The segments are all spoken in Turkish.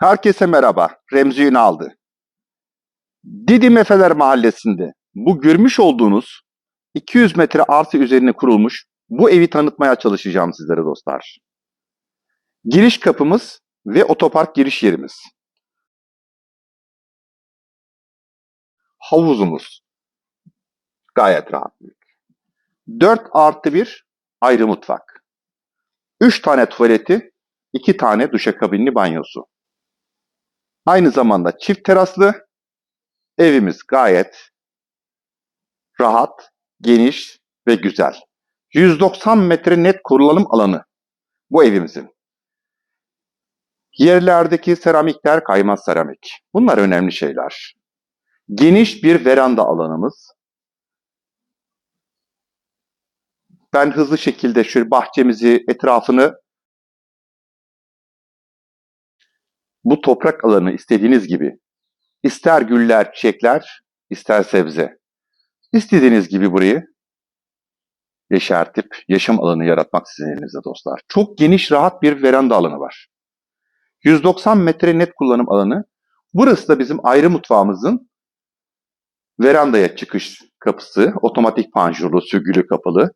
Herkese merhaba. Remzi Ünal'dı. Didim Efeler Mahallesi'nde bu görmüş olduğunuz 200 metre artı üzerine kurulmuş bu evi tanıtmaya çalışacağım sizlere dostlar. Giriş kapımız ve otopark giriş yerimiz. Havuzumuz. Gayet rahat. 4 artı 1 ayrı mutfak. 3 tane tuvaleti, 2 tane duşakabinli banyosu. Aynı zamanda çift teraslı evimiz gayet rahat, geniş ve güzel. 190 metre net kullanım alanı bu evimizin. Yerlerdeki seramikler kaymaz seramik. Bunlar önemli şeyler. Geniş bir veranda alanımız. Ben hızlı şekilde şu bahçemizi, etrafını bu toprak alanı istediğiniz gibi ister güller, çiçekler, ister sebze. İstediğiniz gibi burayı yeşertip yaşam alanı yaratmak sizin elinizde dostlar. Çok geniş, rahat bir veranda alanı var. 190 metre net kullanım alanı. Burası da bizim ayrı mutfağımızın verandaya çıkış kapısı. Otomatik panjurlu, sürgülü kapalı.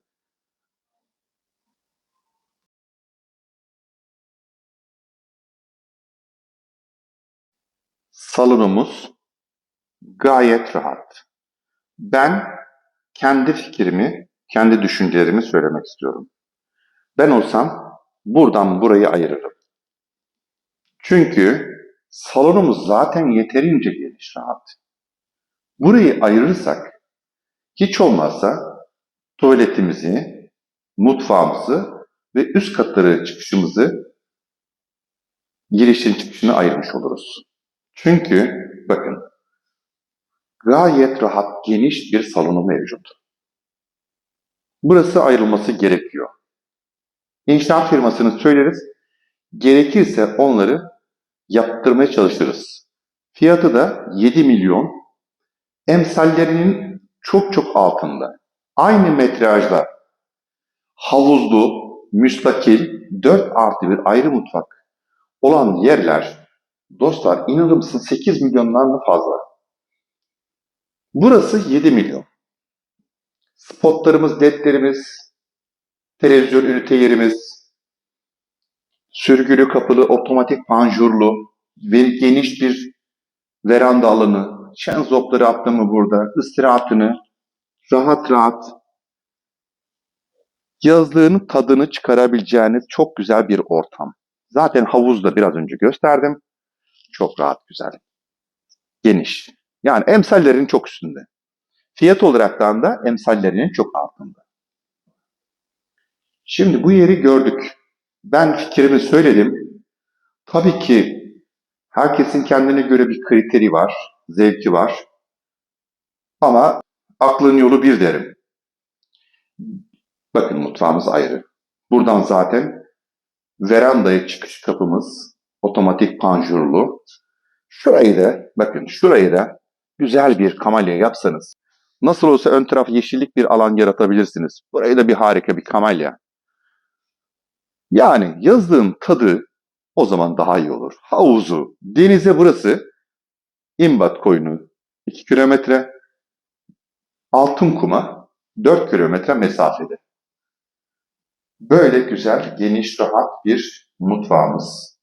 Salonumuz gayet rahat. Ben kendi fikrimi, kendi düşüncelerimi söylemek istiyorum. Ben olsam buradan burayı ayırırım. Çünkü salonumuz zaten yeterince geniş, rahat. Burayı ayırırsak hiç olmazsa tuvaletimizi, mutfağımızı ve üst katları çıkışımızı girişin çıkışını ayırmış oluruz. Çünkü bakın gayet rahat geniş bir salonu mevcut. Burası ayrılması gerekiyor. İnşaat firmasını söyleriz. Gerekirse onları yaptırmaya çalışırız. Fiyatı da 7 milyon. Emsallerinin çok çok altında. Aynı metrajda havuzlu, müstakil, 4 artı bir ayrı mutfak olan yerler dostlar inanır mısın 8 milyondan da fazla. Burası 7 milyon. Spotlarımız, ledlerimiz, televizyon ünite yerimiz, sürgülü kapılı, otomatik panjurlu ve geniş bir veranda alanı, şenzopları attı mı burada, istirahatını rahat rahat yazlığın tadını çıkarabileceğiniz çok güzel bir ortam. Zaten havuzda biraz önce gösterdim. Çok rahat, güzel. Geniş. Yani emsallerin çok üstünde. Fiyat olaraktan da emsallerinin çok altında. Şimdi bu yeri gördük. Ben fikrimi söyledim. Tabii ki herkesin kendine göre bir kriteri var, zevki var. Ama aklın yolu bir derim. Bakın mutfağımız ayrı. Buradan zaten verandaya çıkış kapımız otomatik panjurlu. Şurayı da bakın şurayı da güzel bir kamelya yapsanız nasıl olsa ön taraf yeşillik bir alan yaratabilirsiniz. Burayı da bir harika bir kamelya. Yani yazdığın tadı o zaman daha iyi olur. Havuzu, denize burası İmbat koyunu 2 kilometre, Altın Kuma 4 kilometre mesafede. Böyle güzel, geniş, rahat bir mutfağımız.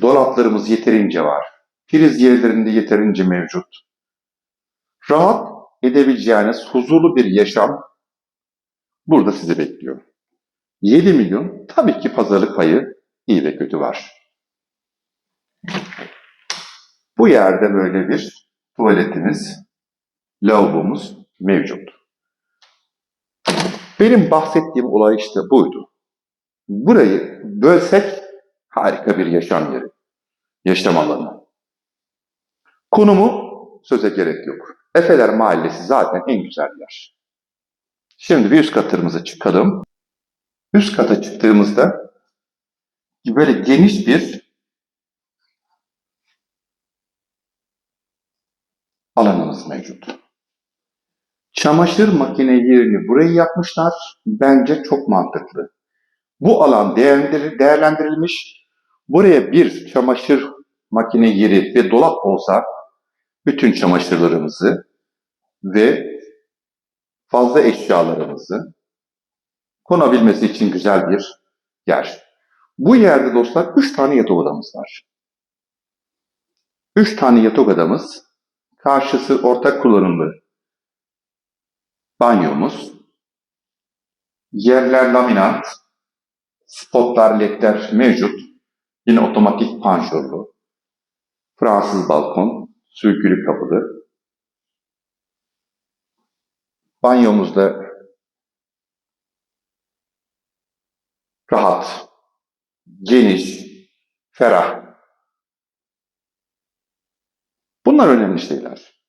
Dolaplarımız yeterince var. Priz yerlerinde yeterince mevcut. Rahat edebileceğiniz huzurlu bir yaşam burada sizi bekliyor. 7 milyon tabii ki pazarlık payı iyi ve kötü var. Bu yerde böyle bir tuvaletimiz, lavabomuz mevcut. Benim bahsettiğim olay işte buydu. Burayı bölsek harika bir yaşam yeri. Yaşam alanı. Konumu söze gerek yok. Efeler Mahallesi zaten en güzel yer. Şimdi bir üst katımıza çıkalım. Üst kata çıktığımızda böyle geniş bir alanımız mevcut. Çamaşır makine yerini buraya yapmışlar. Bence çok mantıklı. Bu alan değerlendir- değerlendirilmiş. Buraya bir çamaşır makine yeri ve dolap olsa bütün çamaşırlarımızı ve fazla eşyalarımızı konabilmesi için güzel bir yer. Bu yerde dostlar üç tane yatak odamız var. Üç tane yatak odamız, karşısı ortak kullanımlı banyomuz, yerler laminat, spotlar, ledler mevcut. Yine otomatik panjurlu, Fransız balkon, sürgülü kapılı. Banyomuzda rahat, geniş, ferah. Bunlar önemli şeyler.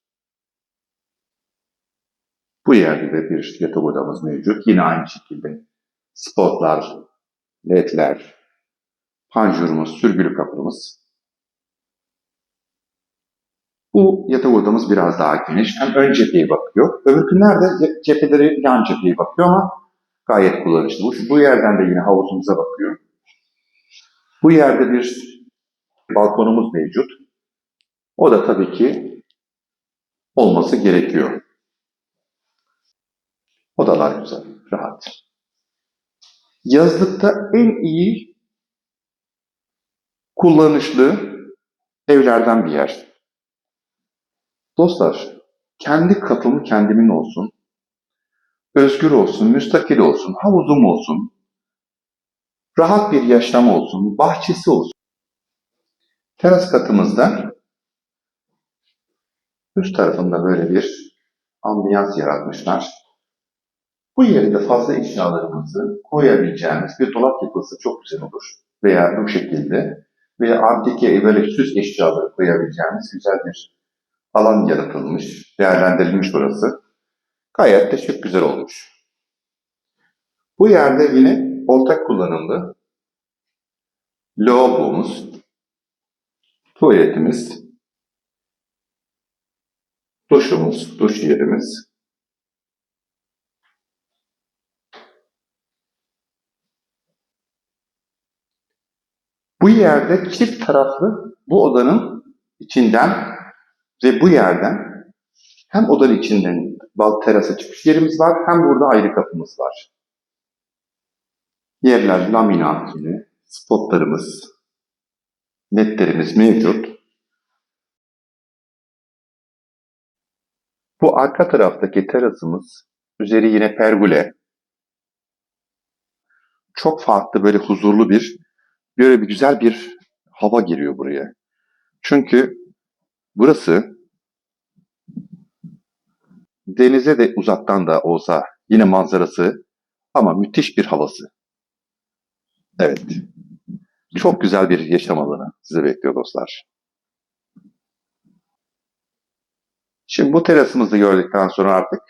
Bu yerde de bir yatak odamız mevcut. Yine aynı şekilde spotlar, ledler, panjurumuz, sürgülü kapımız. Bu yatak odamız biraz daha geniş. Hem ön cepheye bakıyor. Öbürkünler de ce- cepheleri yan cepheye bakıyor ama gayet kullanışlı. Bu, bu yerden de yine havuzumuza bakıyor. Bu yerde bir balkonumuz mevcut. O da tabii ki olması gerekiyor. Odalar güzel, rahat. Yazlıkta en iyi kullanışlı evlerden bir yer. Dostlar, kendi kapım kendimin olsun, özgür olsun, müstakil olsun, havuzum olsun, rahat bir yaşam olsun, bahçesi olsun. Teras katımızda üst tarafında böyle bir ambiyans yaratmışlar. Bu yere de fazla eşyalarımızı koyabileceğimiz bir dolap yapılsa çok güzel olur. Veya bu şekilde veya antike böyle süs eşyaları koyabileceğimiz güzel bir alan yaratılmış, değerlendirilmiş burası. Gayet de çok güzel olmuş. Bu yerde yine ortak kullanımlı lavabomuz, tuvaletimiz, duşumuz, duş yerimiz, Bu yerde çift taraflı bu odanın içinden ve bu yerden hem odanın içinden bal terasa çıkış yerimiz var hem burada ayrı kapımız var. Yerler laminat yine, spotlarımız, netlerimiz mevcut. Bu arka taraftaki terasımız, üzeri yine pergole. Çok farklı böyle huzurlu bir, böyle bir güzel bir hava giriyor buraya. Çünkü burası denize de uzaktan da olsa yine manzarası ama müthiş bir havası. Evet. Çok güzel bir yaşam alanı sizi bekliyor dostlar. Şimdi bu terasımızı gördükten sonra artık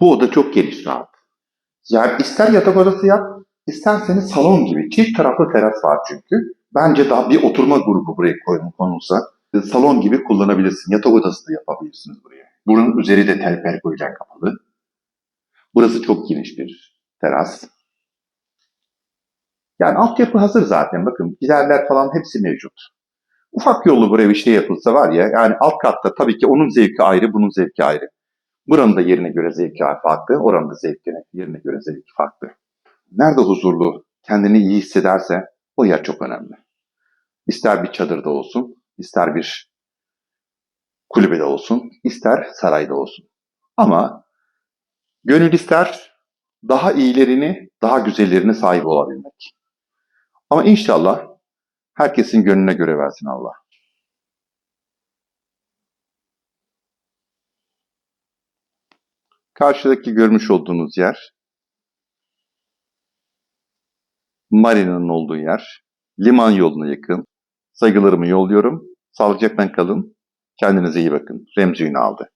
bu oda çok geniş rahat. Yani ister yatak odası yap, isterseniz salon gibi çift taraflı teras var çünkü. Bence daha bir oturma grubu buraya konulsa salon gibi kullanabilirsin. Yatak odası da yapabilirsiniz buraya. Buranın üzeri de tel pergoyla kapalı. Burası çok geniş bir teras. Yani altyapı hazır zaten. Bakın giderler falan hepsi mevcut. Ufak yollu buraya bir şey yapılsa var ya yani alt katta tabii ki onun zevki ayrı, bunun zevki ayrı. Buranın da yerine göre zevki farklı, oranın da zevkine, yerine göre zevki farklı. Nerede huzurlu, kendini iyi hissederse o yer çok önemli. İster bir çadırda olsun, ister bir kulübede olsun, ister sarayda olsun. Ama gönül ister daha iyilerini, daha güzellerine sahip olabilmek. Ama inşallah herkesin gönlüne göre versin Allah. Karşıdaki görmüş olduğunuz yer marinanın olduğu yer. Liman yoluna yakın. Saygılarımı yolluyorum. Sağlıcakla kalın. Kendinize iyi bakın. Remzi Ünal'dı.